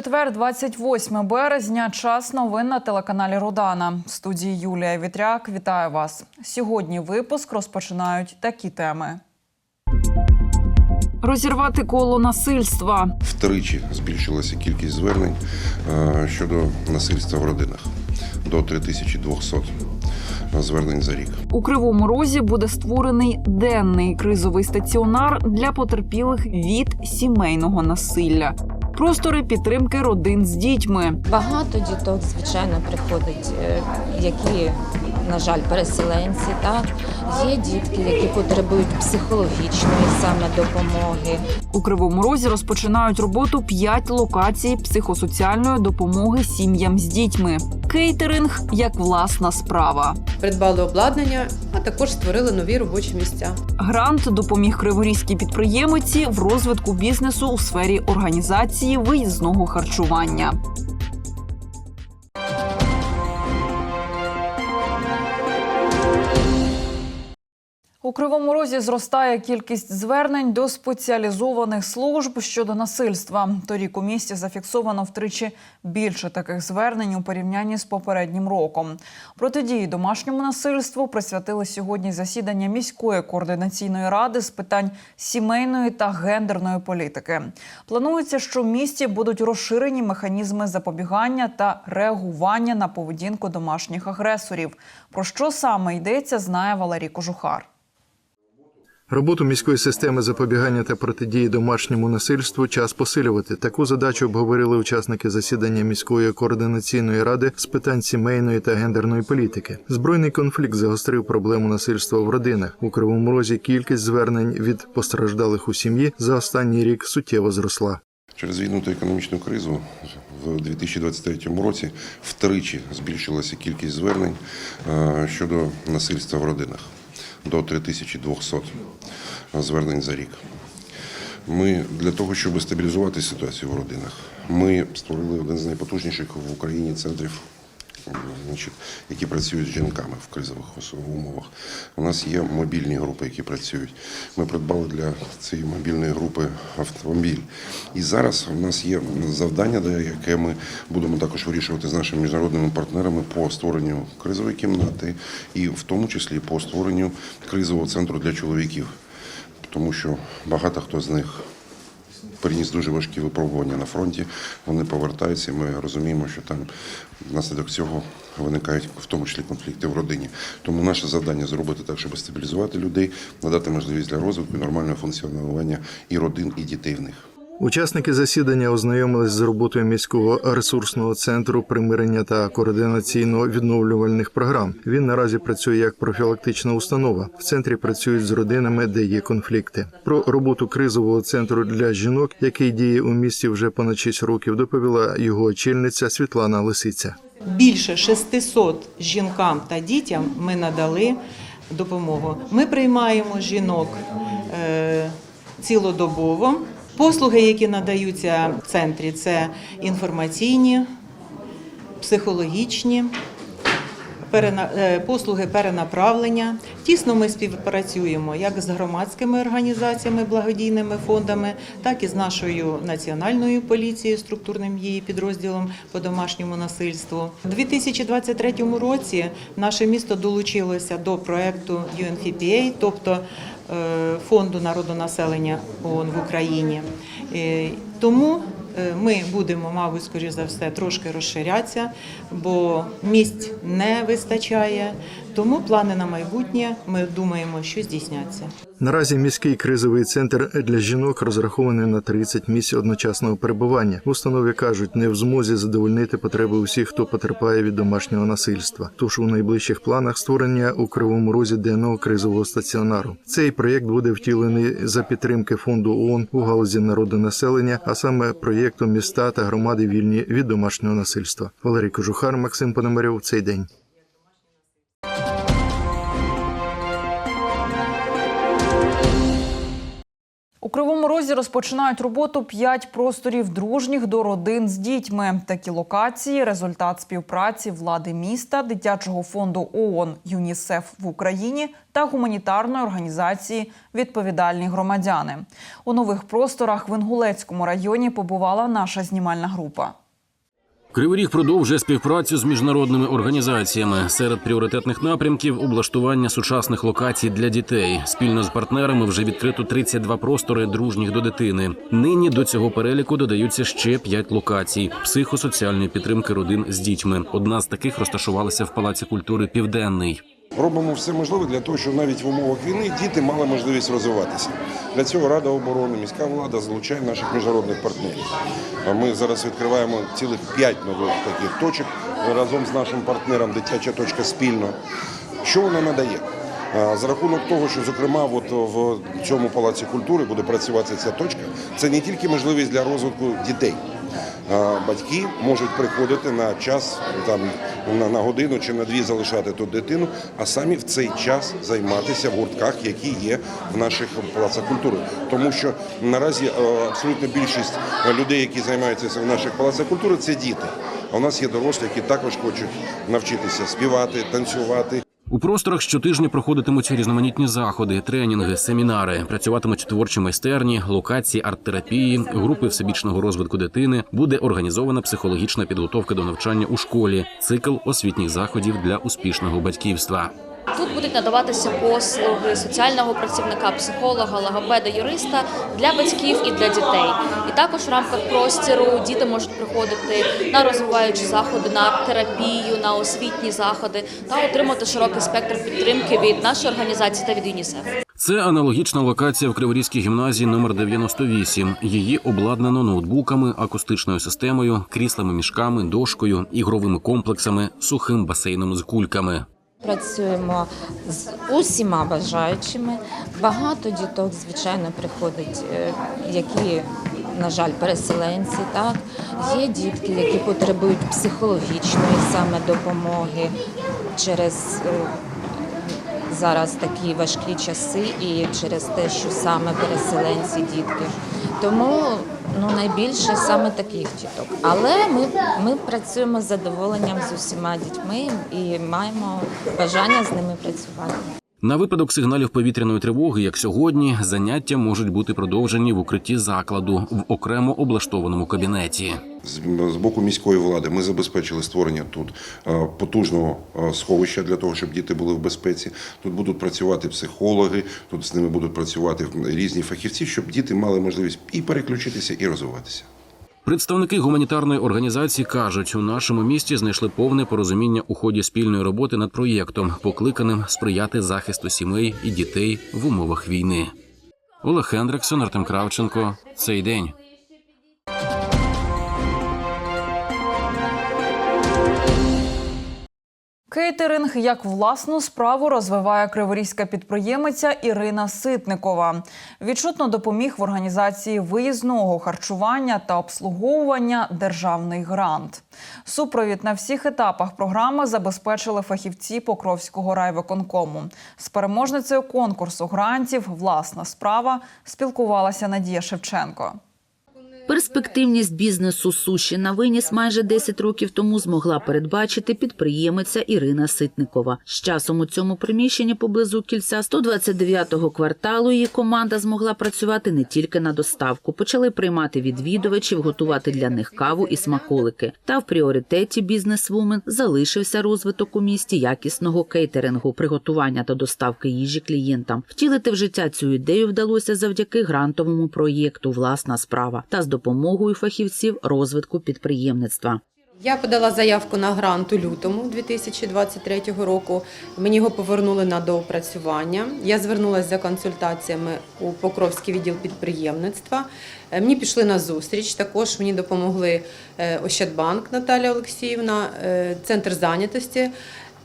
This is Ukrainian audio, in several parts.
Четвер, 28 березня. Час новин на телеканалі Рудана. В студії Юлія Вітряк. Вітаю вас. Сьогодні випуск розпочинають такі теми. Розірвати коло насильства. Втричі збільшилася кількість звернень е, щодо насильства в родинах до 3200 звернень за рік. У Кривому Розі буде створений денний кризовий стаціонар для потерпілих від сімейного насилля. Простори підтримки родин з дітьми. Багато діток, звичайно, приходить, е, які, на жаль, переселенці. Так є дітки, які потребують психологічної саме допомоги. У Кривому Розі розпочинають роботу п'ять локацій психосоціальної допомоги сім'ям з дітьми. Кейтеринг як власна справа. придбали обладнання, а також створили нові робочі місця. Грант допоміг криворізькій підприємиці в розвитку бізнесу у сфері організації виїзного харчування. У Кривому Розі зростає кількість звернень до спеціалізованих служб щодо насильства. Торік у місті зафіксовано втричі більше таких звернень у порівнянні з попереднім роком. Протидії домашньому насильству присвятили сьогодні засідання міської координаційної ради з питань сімейної та гендерної політики. Планується, що в місті будуть розширені механізми запобігання та реагування на поведінку домашніх агресорів. Про що саме йдеться, знає Валерій Кожухар. Роботу міської системи запобігання та протидії домашньому насильству час посилювати. Таку задачу обговорили учасники засідання міської координаційної ради з питань сімейної та гендерної політики. Збройний конфлікт загострив проблему насильства в родинах. У кривому розі кількість звернень від постраждалих у сім'ї за останній рік суттєво зросла. Через війну та економічну кризу в 2023 році втричі збільшилася кількість звернень е, щодо насильства в родинах до 3200 звернень за рік. Ми для того, щоб стабілізувати ситуацію в родинах, ми створили один з найпотужніших в Україні центрів, значить, які працюють з жінками в кризових умовах. У нас є мобільні групи, які працюють. Ми придбали для цієї мобільної групи автомобіль. І зараз у нас є завдання, яке ми будемо також вирішувати з нашими міжнародними партнерами по створенню кризової кімнати, і в тому числі по створенню кризового центру для чоловіків тому що багато хто з них переніс дуже важкі випробування на фронті. Вони повертаються. і Ми розуміємо, що там внаслідок цього виникають в тому числі конфлікти в родині. Тому наше завдання зробити так, щоб стабілізувати людей, надати можливість для розвитку і нормального функціонування і родин, і дітей в них. Учасники засідання ознайомились з роботою міського ресурсного центру примирення та координаційно-відновлювальних програм. Він наразі працює як профілактична установа. В центрі працюють з родинами, де є конфлікти. Про роботу кризового центру для жінок, який діє у місті вже понад 6 років, доповіла його очільниця Світлана Лисиця. Більше 600 жінкам та дітям ми надали допомогу. Ми приймаємо жінок е, цілодобово. Послуги, які надаються в центрі, це інформаційні, психологічні. Перена- е, Послуги перенаправлення. Тісно ми співпрацюємо як з громадськими організаціями, благодійними фондами, так і з нашою національною поліцією, структурним її підрозділом по домашньому насильству. У 2023 році наше місто долучилося до проекту UNFPA, тобто е, фонду народонаселення ООН в Україні. Е, Тому ми будемо, мабуть, скоріш за все, трошки розширятися, бо місць не вистачає. Тому плани на майбутнє ми думаємо, що здійсняться. Наразі міський кризовий центр для жінок розрахований на 30 місць одночасного перебування. В установі кажуть, не в змозі задовольнити потреби усіх, хто потерпає від домашнього насильства. Тож у найближчих планах створення у кривому розі денного кризового стаціонару. Цей проєкт буде втілений за підтримки фонду ООН у галузі народонаселення, а саме проєктом міста та громади вільні від домашнього насильства. Валерій Кожухар, Максим Пономарьов. Цей день. У Кривому Розі розпочинають роботу п'ять просторів дружніх до родин з дітьми. Такі локації результат співпраці влади міста, дитячого фонду ООН ЮНІСЕФ в Україні та гуманітарної організації Відповідальні громадяни. У нових просторах в Інгулецькому районі побувала наша знімальна група. Кривий Ріг продовжує співпрацю з міжнародними організаціями. Серед пріоритетних напрямків облаштування сучасних локацій для дітей. Спільно з партнерами вже відкрито 32 простори дружніх до дитини. Нині до цього переліку додаються ще 5 локацій психосоціальної підтримки родин з дітьми. Одна з таких розташувалася в Палаці культури Південний. Робимо все можливе для того, щоб навіть в умовах війни діти мали можливість розвиватися. Для цього Рада оборони, міська влада залучає наших міжнародних партнерів. Ми зараз відкриваємо цілих п'ять нових таких точок разом з нашим партнером Дитяча точка спільно. Що вона надає? За рахунок того, що зокрема от в цьому палаці культури буде працювати ця точка, це не тільки можливість для розвитку дітей. Батьки можуть приходити на час там на, на годину чи на дві залишати тут дитину, а самі в цей час займатися в гуртках, які є в наших палацах культури. Тому що наразі е, абсолютно більшість людей, які займаються в наших палацах культури, це діти. А у нас є дорослі, які також хочуть навчитися співати, танцювати. У просторах щотижня проходитимуть різноманітні заходи, тренінги, семінари. Працюватимуть творчі майстерні, локації арт-терапії, групи всебічного розвитку дитини. Буде організована психологічна підготовка до навчання у школі, цикл освітніх заходів для успішного батьківства. Тут будуть надаватися послуги соціального працівника, психолога, логопеда, юриста для батьків і для дітей. І також в рамках простіру діти можуть приходити на розвиваючі заходи, на арт-терапію, на освітні заходи та отримати широкий спектр підтримки від нашої організації та від ЮНІСЕФ. Це аналогічна локація в Криворізькій гімназії номер 98. Її обладнано ноутбуками, акустичною системою, кріслами, мішками, дошкою, ігровими комплексами, сухим басейном з кульками. Працюємо з усіма бажаючими. Багато діток, звичайно, приходить, е, які, на жаль, переселенці. Так є дітки, які потребують психологічної саме допомоги через е, зараз такі важкі часи і через те, що саме переселенці дітки. Тому ну найбільше саме таких діток. Але ми, ми працюємо з задоволенням з усіма дітьми і маємо бажання з ними працювати. На випадок сигналів повітряної тривоги, як сьогодні, заняття можуть бути продовжені в укритті закладу в окремо облаштованому кабінеті. З боку міської влади ми забезпечили створення тут е, потужного е, сховища для того, щоб діти були в безпеці. Тут будуть працювати психологи, тут з ними будуть працювати різні фахівці, щоб діти мали можливість і переключитися, і розвиватися. Представники гуманітарної організації кажуть, у нашому місті знайшли повне порозуміння у ході спільної роботи над проєктом, покликаним сприяти захисту сімей і дітей в умовах війни. Олег Хендриксон, Артем Кравченко. Цей день. Кейтеринг як власну справу розвиває криворізька підприємиця Ірина Ситникова. Відчутно допоміг в організації виїзного харчування та обслуговування державний грант. Супровід на всіх етапах програми забезпечили фахівці Покровського райвиконкому. З переможницею конкурсу грантів Власна справа спілкувалася Надія Шевченко. Перспективність бізнесу суші на виніс майже 10 років тому змогла передбачити підприємиця Ірина Ситникова. З часом у цьому приміщенні поблизу кільця 129-го кварталу її команда змогла працювати не тільки на доставку. Почали приймати відвідувачів, готувати для них каву і смаколики. Та в пріоритеті бізнес-вумен залишився розвиток у місті якісного кейтерингу, приготування та доставки їжі клієнтам. Втілити в життя цю ідею вдалося завдяки грантовому проєкту Власна справа та з допомогою фахівців розвитку підприємництва. Я подала заявку на грант у лютому 2023 року. Мені його повернули на доопрацювання. Я звернулася за консультаціями у Покровський відділ підприємництва. Е, Мені пішли на зустріч. Також мені допомогли е, Ощадбанк Наталя Олексіївна, е, центр зайнятості.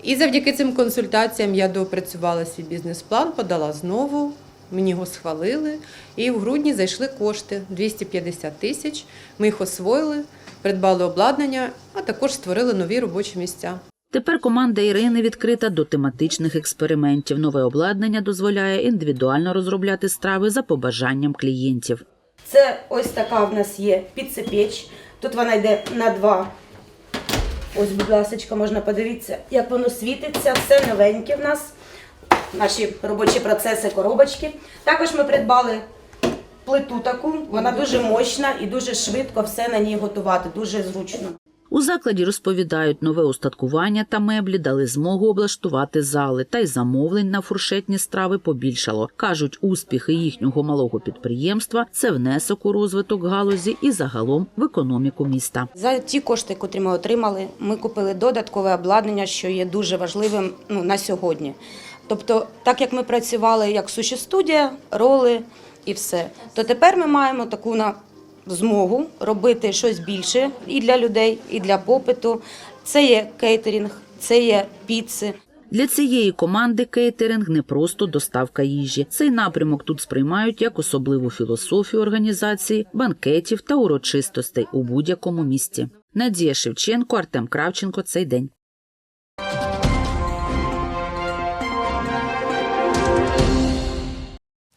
І завдяки цим консультаціям я доопрацювала свій бізнес-план, подала знову. Мені його схвалили, і в грудні зайшли кошти 250 тисяч. Ми їх освоїли, придбали обладнання, а також створили нові робочі місця. Тепер команда Ірини відкрита до тематичних експериментів. Нове обладнання дозволяє індивідуально розробляти страви за побажанням клієнтів. Це ось така в нас є піцепіч. Тут вона йде на два. Ось, будь ласка, можна подивитися, як воно світиться. Все новеньке в нас. Наші робочі процеси, коробочки. Також ми придбали плиту таку. Вона дуже мощна і дуже швидко все на ній готувати, дуже зручно. У закладі розповідають, нове устаткування та меблі дали змогу облаштувати зали, та й замовлень на фуршетні страви побільшало. кажуть, успіхи їхнього малого підприємства це внесок у розвиток галузі і загалом в економіку міста. За ті кошти, котрі ми отримали, ми купили додаткове обладнання, що є дуже важливим ну, на сьогодні. Тобто, так як ми працювали як суші студія, роли і все, то тепер ми маємо таку на змогу робити щось більше і для людей, і для попиту. Це є кейтерінг, це є піци. Для цієї команди кейтеринг не просто доставка їжі. Цей напрямок тут сприймають як особливу філософію організації, банкетів та урочистостей у будь-якому місті. Надія Шевченко, Артем Кравченко. Цей день.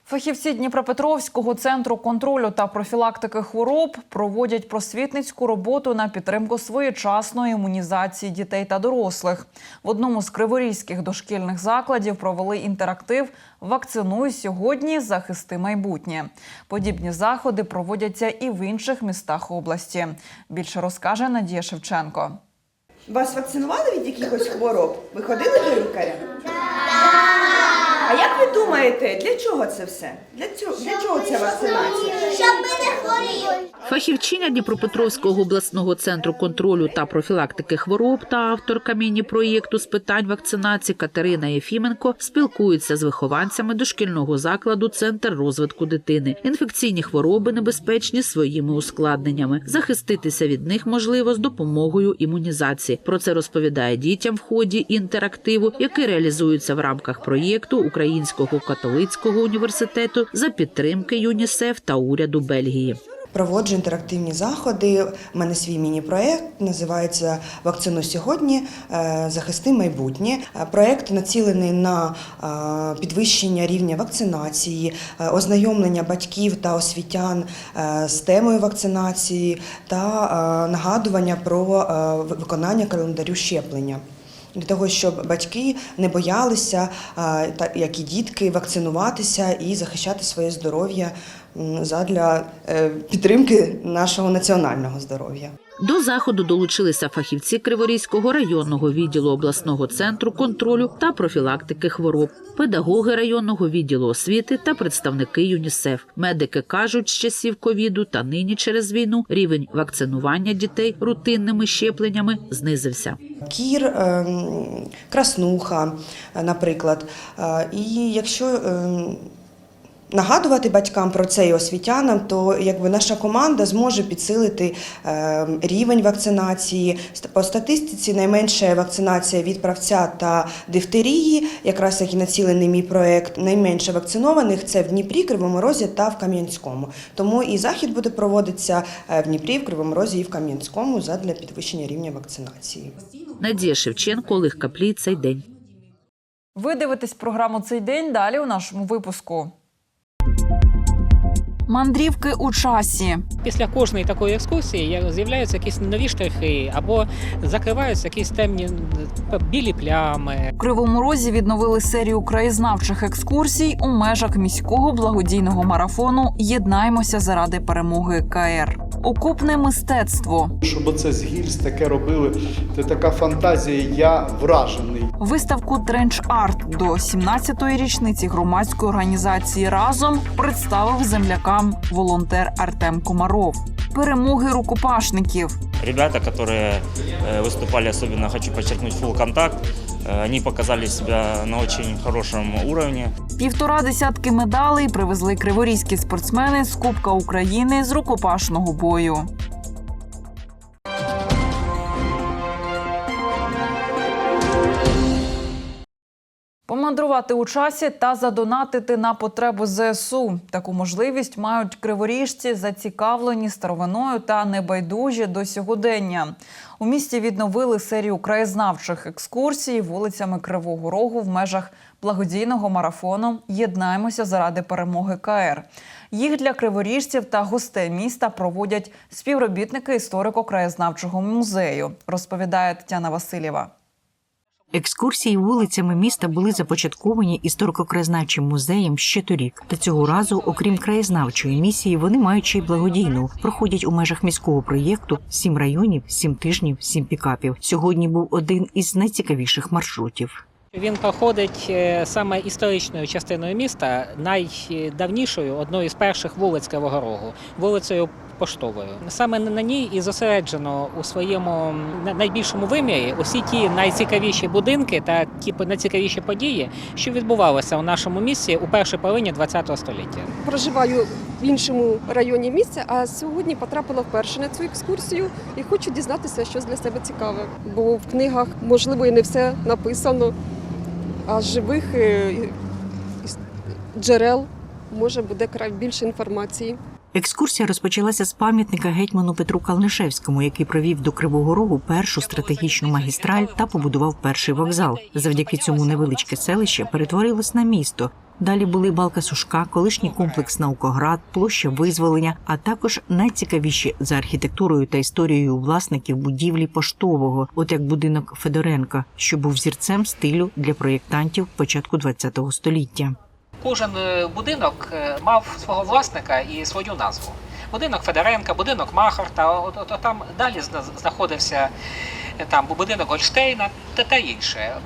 Фахівці Дніпропетровського центру контролю та профілактики хвороб проводять просвітницьку роботу на підтримку своєчасної імунізації дітей та дорослих. В одному з криворізьких дошкільних закладів провели інтерактив Вакцинуй сьогодні, захисти майбутнє. Подібні заходи проводяться і в інших містах області. Більше розкаже Надія Шевченко. Вас вакцинували від якихось хвороб? Ви ходили до лікаря? Так! А як ви думаєте, для чого це все? Для чого, для чого ця вакцинація? Фахівчиня Дніпропетровського обласного центру контролю та профілактики хвороб та авторка міні-проєкту з питань вакцинації Катерина Єфіменко спілкується з вихованцями дошкільного закладу Центр розвитку дитини. Інфекційні хвороби небезпечні своїми ускладненнями. Захиститися від них можливо з допомогою імунізації. Про це розповідає дітям в ході інтерактиву, який реалізується в рамках проєкту Українського католицького університету за підтримки ЮНІСЕФ та уряду Бельгії. Проводжу інтерактивні заходи. У мене свій міні-проект називається Вакцину сьогодні. е, Захисти майбутнє. Е, Проект націлений на е, підвищення рівня вакцинації, ознайомлення батьків та освітян з темою вакцинації та нагадування про виконання календарю щеплення. Для того, щоб батьки не боялися, як і дітки, вакцинуватися і захищати своє здоров'я задля е, підтримки нашого національного здоров'я. До заходу долучилися фахівці Криворізького районного відділу обласного центру контролю та профілактики хвороб, педагоги районного відділу освіти та представники ЮНІСЕФ. Медики кажуть, з часів ковіду та нині через війну рівень вакцинування дітей рутинними щепленнями знизився. Кір, ем, краснуха, наприклад. Е, І якщо ем, нагадувати батькам про це і освітянам, то якби наша команда зможе підсилити ем, рівень вакцинації. По статистиці найменша вакцинація від правця та дифтерії, якраз як і націлений мій проект, найменше вакцинованих це в Дніпрі, Кривому Розі та в Кам'янському. Тому і захід буде проводитися е, в Дніпрі, в Кривому Розі і в Кам'янському задля підвищення рівня вакцинації. Надія Шевченко, Олег Каплій. Цей день. Ви дивитесь програму цей день далі у нашому випуску. Мандрівки у часі. Після кожної такої екскурсії з'являються якісь нові штрихи або закриваються якісь темні білі плями. В Кривому Розі відновили серію краєзнавчих екскурсій у межах міського благодійного марафону Єднаймося заради перемоги КР. Окупне мистецтво. Щоб оце з гільз таке робили, це така фантазія, я вражений. Виставку Тренч Арт до 17-ї річниці громадської організації разом представив землякам волонтер Артем Комаров. Перемоги рукопашників. Ребята, которые э, выступали, особенно хочу подчеркнуть, full контакт, э, они показали себя на очень хорошем уровне. Півтора десятки медалей привезли криворізькі спортсмени з Кубка України з рукопашного бою. собою. Помандрувати у часі та задонатити на потребу ЗСУ. Таку можливість мають криворіжці, зацікавлені старовиною та небайдужі до сьогодення. У місті відновили серію краєзнавчих екскурсій вулицями Кривого Рогу в межах благодійного марафону Єднаємося заради перемоги КР. Їх для криворіжців та гостей міста проводять співробітники історико-краєзнавчого музею, розповідає Тетяна Васильєва. Екскурсії вулицями міста були започатковані історико-краєзнавчим музеєм ще торік. Та цього разу, окрім краєзнавчої місії, вони мають ще й благодійну. Проходять у межах міського проєкту сім районів, сім тижнів, сім пікапів. Сьогодні був один із найцікавіших маршрутів. Він проходить е, саме історичною частиною міста, найдавнішою, одною з перших вулиць Кривого Рогу, вулицею Поштовою. Саме на ній і зосереджено у своєму найбільшому вимірі усі ті найцікавіші будинки та ті найцікавіші події, що відбувалися у нашому місті у першій половині ХХ століття. проживаю в іншому районі місця, а сьогодні потрапила вперше на цю екскурсію і хочу дізнатися щось для себе цікаве. Бо в книгах, можливо, і не все написано, а живих е, джерел може буде край більше інформації. Екскурсія розпочалася з пам'ятника гетьману Петру Калнишевському, який провів до Кривого Рогу першу стратегічну магістраль та побудував перший вокзал. Завдяки цьому невеличке селище перетворилось на місто. Далі були балка Сушка, колишній комплекс Наукоград, площа визволення, а також найцікавіші за архітектурою та історією власників будівлі поштового, от як будинок Федоренка, що був зірцем стилю для проєктантів початку ХХ століття. Кожен е, будинок е, мав свого власника і свою назву. Будинок Федоренка, будинок Махарта, от, от, от там далі знаходився е, там будинок Гольштейна та, та інше.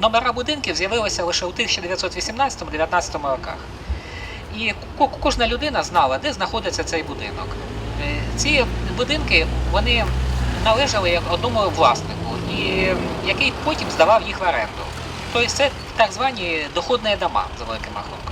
Номера будинків з'явилися лише у 1918-19 роках. І кожна людина знала, де знаходиться цей будинок. Ці будинки вони належали одному власнику, і який потім здавав їх в оренду. Тобто це так звані доходні дома за великим рахунком.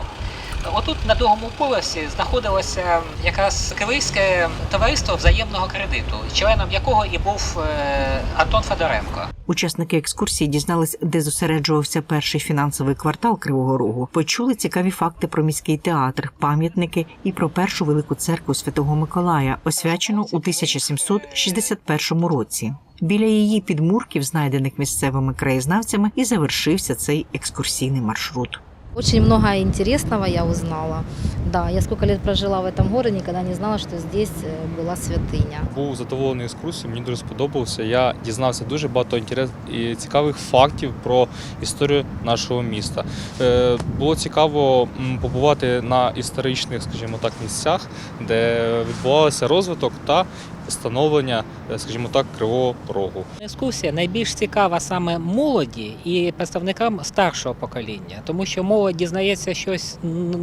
Отут на другому поверсі знаходилося якраз Кривийське товариство взаємного кредиту, членом якого і був е, Антон Федоренко. Учасники екскурсії дізнались, де зосереджувався перший фінансовий квартал Кривого Рогу. Почули цікаві факти про міський театр, пам'ятники і про першу велику церкву Святого Миколая, освячену у 1761 році. Біля її підмурків, знайдених місцевими краєзнавцями, і завершився цей екскурсійний маршрут. Очень много интересного я узнала. Да, я сколько лет прожила в этом городе, никогда не знала, что здесь э, была святыня. Був задоволений екскурсією, мені дуже сподобався. Я дізнався дуже багато інтерес і цікавих фактів про історію нашого міста. Е, Було цікаво м, побувати на історичних, скажімо так, місцях, де відбувався розвиток та становлення, е, скажімо так, кривого рогу. Дискусія найбільш цікава саме молоді і представникам старшого покоління, тому що молодь дізнається щось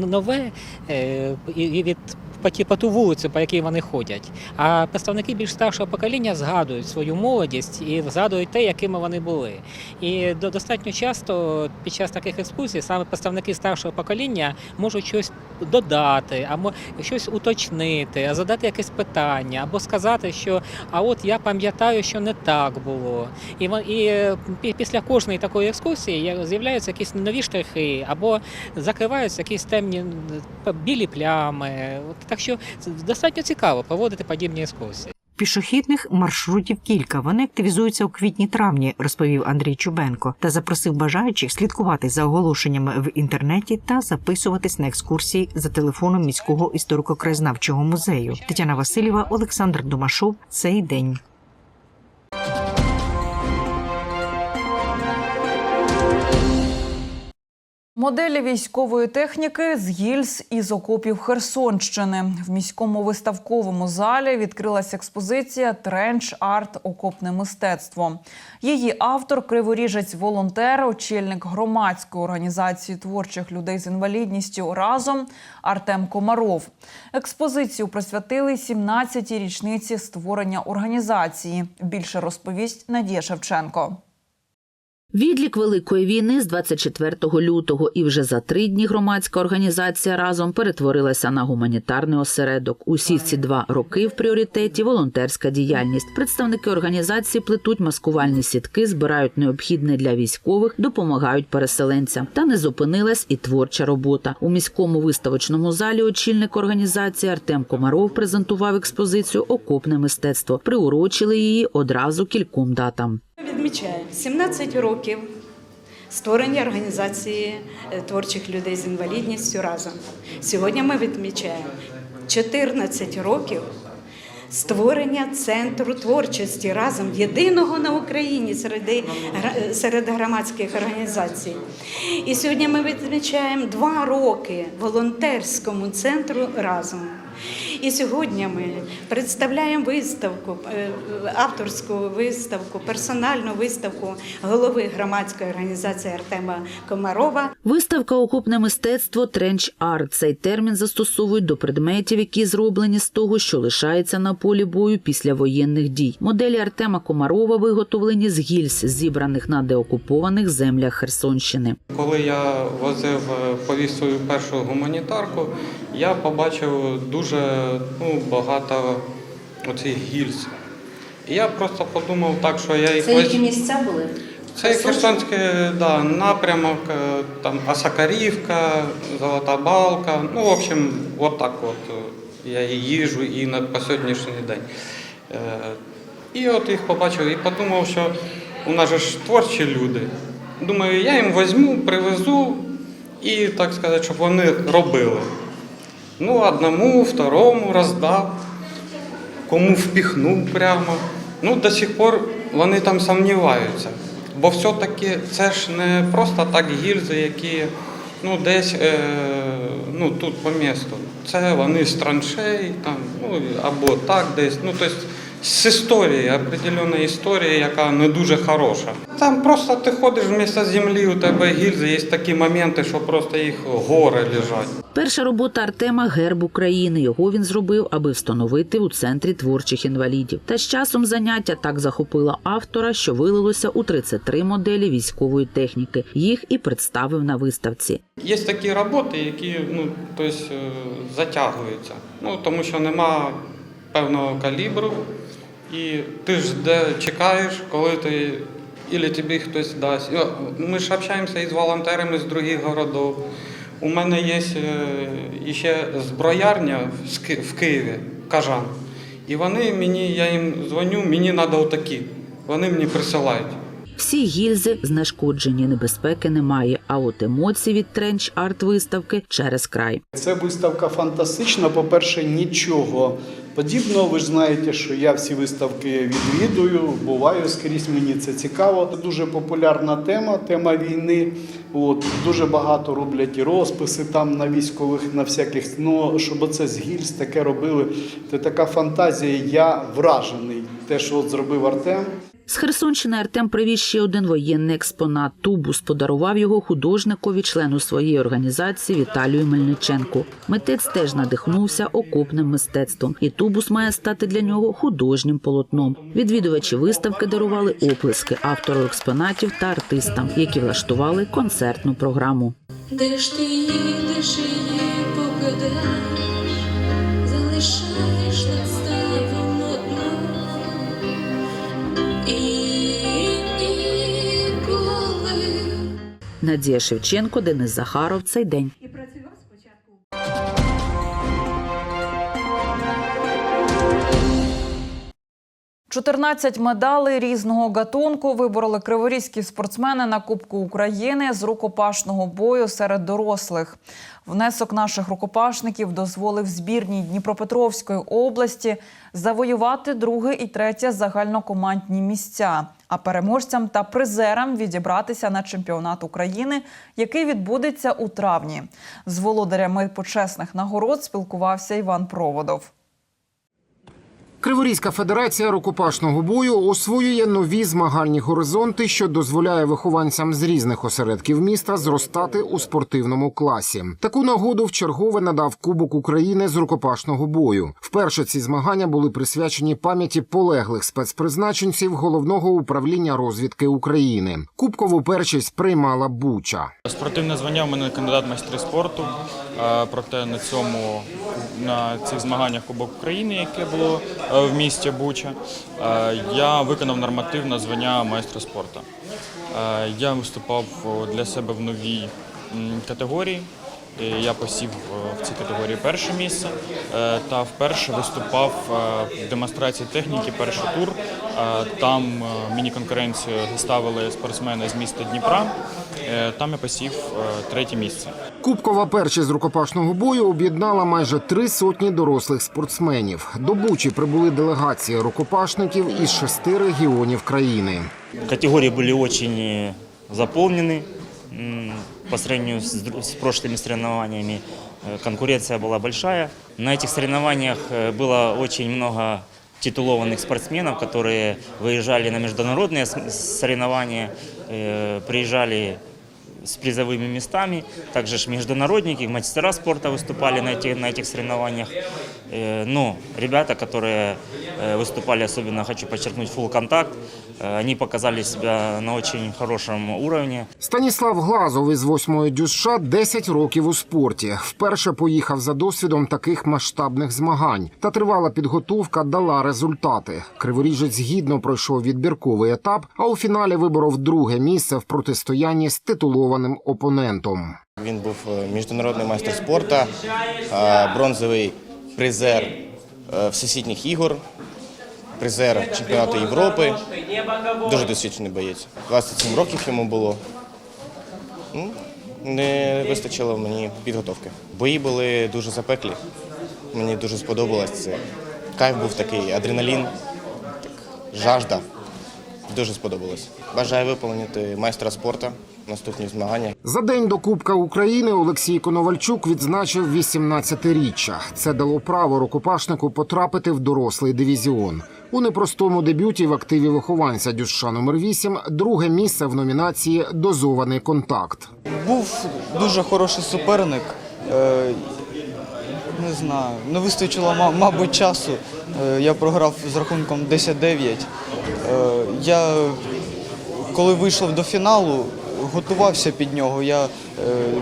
нове е, і- від по ту вулицю, по якій вони ходять. А представники більш старшого покоління згадують свою молодість і згадують те, якими вони були. І достатньо часто під час таких екскурсій саме представники старшого покоління можуть щось додати, або щось уточнити, задати якесь питання, або сказати, що а от я пам'ятаю, що не так було. І, і після кожної такої екскурсії з'являються якісь нові штрихи, або закриваються якісь темні білі плями. Так що достатньо цікаво проводити подібні екскурсії. Пішохідних маршрутів кілька. Вони активізуються у квітні-травні, розповів Андрій Чубенко, та запросив бажаючих слідкувати за оголошеннями в інтернеті та записуватись на екскурсії за телефоном міського історико-краєзнавчого музею. Тетяна Васильєва, Олександр Домашов. Цей день. Моделі військової техніки з гільз із окопів Херсонщини. В міському виставковому залі відкрилась експозиція Тренч арт окопне мистецтво. Її автор криворіжець волонтер, очільник громадської організації творчих людей з інвалідністю разом Артем Комаров. Експозицію присвятили 17-й річниці створення організації. Більше розповість Надія Шевченко. Відлік великої війни з 24 лютого і вже за три дні громадська організація разом перетворилася на гуманітарний осередок. Усі ці два роки в пріоритеті волонтерська діяльність. Представники організації плетуть маскувальні сітки, збирають необхідне для військових, допомагають переселенцям. Та не зупинилась і творча робота. У міському виставочному залі очільник організації Артем Комаров презентував експозицію Окопне мистецтво. Приурочили її одразу кільком датам. Відмічаємо 17 років створення організації е, творчих людей з інвалідністю разом. Сьогодні ми відмічаємо 14 років створення центру творчості разом єдиного на Україні серед, серед громадських організацій. І сьогодні ми відмічаємо два роки волонтерському центру разом. І сьогодні ми представляємо виставку, е, авторську виставку, персональну виставку голови громадської організації Артема Комарова. Виставка Окопне мистецтво тренч арт. Цей термін застосовують до предметів, які зроблені з того, що лишається на полі бою після воєнних дій. Моделі Артема Комарова виготовлені з гільз, зібраних на деокупованих землях Херсонщини. Коли я возив е, повіз свою першу гуманітарку, я побачив дуже ну, багато оцих гільз. І я просто подумав так, що я їх Це які місця були? Це Херсонський да, напрямок, е, там Осакарівка, Золота Балка. Ну, в общем, от так от е, я і їжу і на по сьогоднішній день. Е, І от їх побачив і подумав, що у нас же ж творчі люди. Думаю, я їм візьму, привезу і, так сказати, щоб вони робили. Ну, одному, второму роздав, кому впіхнув прямо. Ну, до сих пор вони там сумніваються. Бо все-таки це ж не просто так гільзи, які ну, десь е, ну, тут по місту. Це вони з траншей, там, ну, або так десь. Ну, тобто з історії, определенна історія, яка не дуже хороша. Там просто ти ходиш вмісто землі, у тебе гільзи, є такі моменти, що просто їх гори лежать. Перша робота Артема герб України. Його він зробив, аби встановити у центрі творчих інвалідів. Та з часом заняття так захопило автора, що вилилося у 33 моделі військової техніки. Їх і представив на виставці. Є такі роботи, які ну, тобто, затягуються, ну, тому що нема певного калібру, і ти ж де чекаєш, коли ти або тобі хтось дасть. Ми ж общаємося із волонтерами з інших городів. У мене є е, ще зброярня в Києві, Кажан. І вони мені, я їм дзвоню, мені треба отакі. Вони мені присилають. Всі гільзи знешкоджені, небезпеки немає. А от емоції від тренч арт виставки через край. Це виставка фантастична. По-перше, нічого подібного. Ви ж знаєте, що я всі виставки відвідую, буваю скрізь. Мені це цікаво. Це дуже популярна тема, тема війни. От дуже багато роблять і розписи там на військових, на всяких. Ну щоб оце з гільз таке робили. Це така фантазія. Я вражений. Те, що от зробив Артем. З Херсонщини Артем привіз ще один воєнний експонат. Тубус подарував його художникові, члену своєї організації Віталію Мельниченку. Митець теж надихнувся окопним мистецтвом, і тубус має стати для нього художнім полотном. Відвідувачі виставки дарували оплески автору експонатів та артистам, які влаштували концертну програму. Де ж ти їдеш її покидаєш, Надія Шевченко, Денис Захаров. Цей день. 14 медалей різного гатунку вибороли криворізькі спортсмени на Кубку України з рукопашного бою серед дорослих. Внесок наших рукопашників дозволив збірній Дніпропетровської області завоювати друге і третє загальнокомандні місця, а переможцям та призерам відібратися на чемпіонат України, який відбудеться у травні. З володарями почесних нагород спілкувався Іван Проводов. Криворізька федерація рукопашного бою освоює нові змагальні горизонти, що дозволяє вихованцям з різних осередків міста зростати у спортивному класі. Таку нагоду вчергове надав Кубок України з рукопашного бою. Вперше ці змагання були присвячені пам'яті полеглих спецпризначенців головного управління розвідки України. Кубкову першість приймала Буча. Спортивне звання в мене кандидат майстри спорту. Е, Проте на цьому на цих змаганнях Кубок України, яке було е, в місті Буча, е, я виконав норматив на звання майстра спорту. Я виступав для себе в новій категорії. Я посів в цій категорії перше місце та вперше виступав в демонстрації техніки перший тур. Там е, міні-конкуренцію ставили спортсмени з міста Дніпра. Е, Там я посів е, третє місце. Кубкова першість з рукопашного бою об'єднала майже три сотні дорослих спортсменів. До Бучі прибули делегації рукопашників із шести регіонів країни. Категории были очень э, заполнены м, по сравнению с, дру- с прошлыми соревнованиями. э, Конкуренция была большая. На этих соревнованиях э, было очень много титулованных спортсменов, которые выезжали на международные с- соревнования, э, приезжали с призовыми местами. Также ж международники, мастера спорта выступали на, эти, на этих соревнованиях. Э, Но ребята, которые э, выступали, особенно хочу подчеркнуть, full контакт, э, они показали себя на очень хорошем уровне. Станіслав Глазов із восьмої дюсш 10 років у спорті. Вперше поїхав за досвідом таких масштабних змагань. Та тривала підготовка дала результати. Криворіжець гідно пройшов відбірковий етап, а у фіналі виборов друге місце в протистоянні з титулованим опонентом. Він був е, міжнародний майстер спорту, бронзовий призер всесвітніх ігор, призер чемпіонату Європи. Дуже досвідчений боєць. 27 років йому було. Ну, Не вистачило мені підготовки. Бої були дуже запеклі. Мені дуже сподобалось це. Кайф був такий, адреналін, так, жажда. Дуже сподобалось. Бажаю виповнити майстра спорту в наступних змаганнях. За день до Кубка України Олексій Коновальчук відзначив 18-річчя. Це дало право рукопашнику потрапити в дорослий дивізіон. У непростому дебюті в активі вихованця Дюша номер 8 друге місце в номінації Дозований контакт. Був дуже хороший суперник. Не знаю, не вистачило, мабуть, часу. Е, Я програв з рахунком 10-9. Е, Я, коли вийшов до фіналу, готувався під нього. Я е,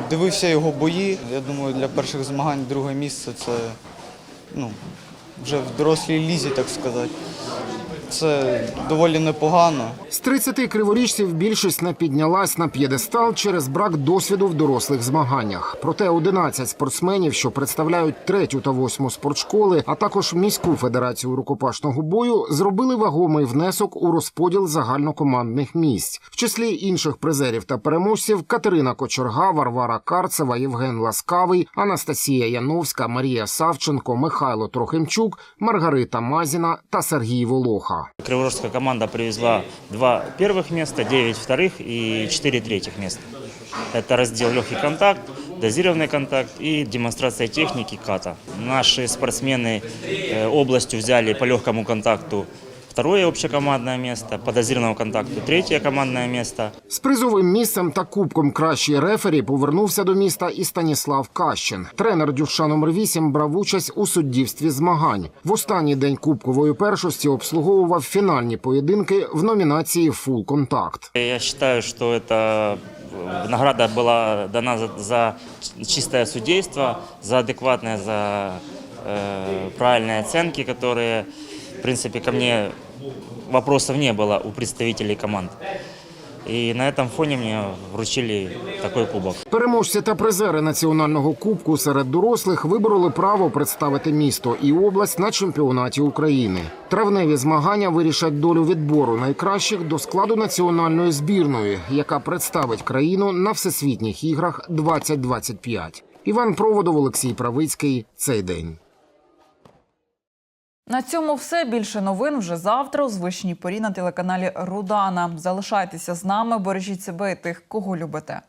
дивився його бої. Я думаю, для перших змагань друге місце це ну, вже в дорослій лізі, так сказати. Це доволі непогано. З 30 криворіжців більшість не піднялась на п'єдестал через брак досвіду в дорослих змаганнях. Проте 11 спортсменів, що представляють третю та восьму спортшколи, а також міську федерацію рукопашного бою, зробили вагомий внесок у розподіл загальнокомандних місць. В числі інших призерів та переможців Катерина Кочерга, Варвара Карцева, Євген Ласкавий, Анастасія Яновська, Марія Савченко, Михайло Трохимчук, Маргарита Мазіна та Сергій Волоха. Криворожская команда привезла два первых места, 9 вторых и 4 третьих места. Это раздел легкий контакт, дозированный контакт и демонстрация техники ката. Наши спортсмены э, областью взяли по легкому контакту второе общекомандное место, по дозированному контакту третье командное место. З призовим місцем та кубком кращий рефері повернувся до міста і Станіслав Кащин. Тренер Дюша номер 8 брав участь у суддівстві змагань. В останній день кубкової першості обслуговував фінальні поєдинки в номінації Фул контакт. Я считаю, что это э, награда была дана за, за чистое судейство, за адекватное, за э, правильные оценки, которые, в принципе, ко мне вопросов не было у представителей команд. И на этом фоне мне вручили такой кубок. Переможці та призери національного кубку серед дорослих вибороли право представити місто і область на чемпіонаті України. Травневі змагання вирішать долю відбору найкращих до складу національної збірної, яка представить країну на всесвітніх іграх 2025. Іван Проводов, Олексій Правицький. Цей день. На цьому все більше новин вже завтра у звичній порі на телеканалі Рудана. Залишайтеся з нами, бережіть себе і тих, кого любите.